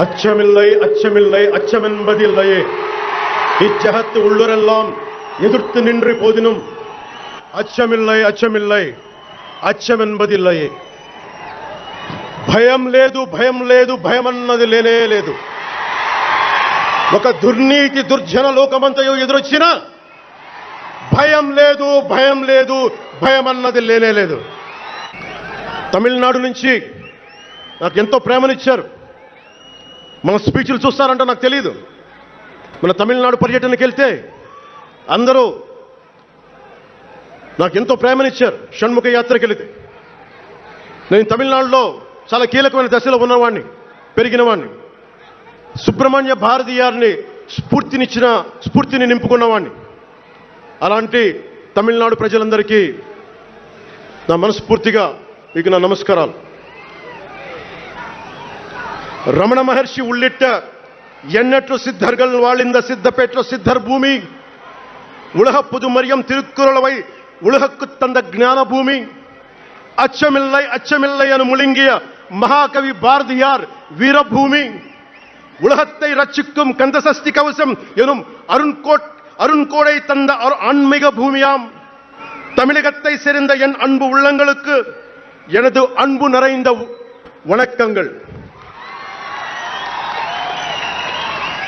அச்சமில்லை அச்சமில்லை அச்சமென்பதில்லையே இச்சகத்து உள்ளுரெல்லாம் எதிர்த்து நின்று போதினும் అచ్చమిల్లై అచ్చమిల్లై అచ్చమెన్బదిల్లయే భయం లేదు భయం లేదు భయం అన్నది లేనే లేదు ఒక దుర్నీతి దుర్జన లోకమంతయు ఎదురొచ్చిన భయం లేదు భయం లేదు భయం అన్నది లేనే లేదు తమిళనాడు నుంచి నాకు ఎంతో ప్రేమనిచ్చారు మన స్పీచ్లు చూస్తారంట నాకు తెలియదు మన తమిళనాడు పర్యటనకి వెళ్తే అందరూ నాకు ఎంతో ప్రేమనిచ్చారు. షణ్ముఖ యాత్రకి వెళితే. నేను తమిళనాడులో చాలా కీలకమైన దశలో ఉన్నవాడిని పెరిగినవాడిని సుబ్రహ్మణ్య భారతీయారిని స్ఫూర్తినిచ్చిన స్ఫూర్తిని నింపుకున్నవాడిని అలాంటి తమిళనాడు ప్రజలందరికీ నా మనస్ఫూర్తిగా మీకు నా నమస్కారాలు. ரமண மகர்ஷி உள்ளிட்ட எண்ணற்ற சித்தர்கள் வாழ்ந்த சித்தப்பேற்ற சித்தர் பூமி உலக புதுமரியம் திருக்குறளவை உலகக்கு தந்த ஞான பூமி அச்சமில்லை அச்சமில்லை என முழுங்கிய மகாகவி பாரதியார் வீரபூமி உலகத்தை ரட்சிக்கும் கந்தசஷ்டி கவசம் எனும் அருண்கோட் அருண்கோடை தந்த அரு- ஆன்மீக பூமியாம். தமிழகத்தை சேர்ந்த என் அன்பு உள்ளங்களுக்கு எனது அன்பு நிறைந்த வணக்கங்கள்.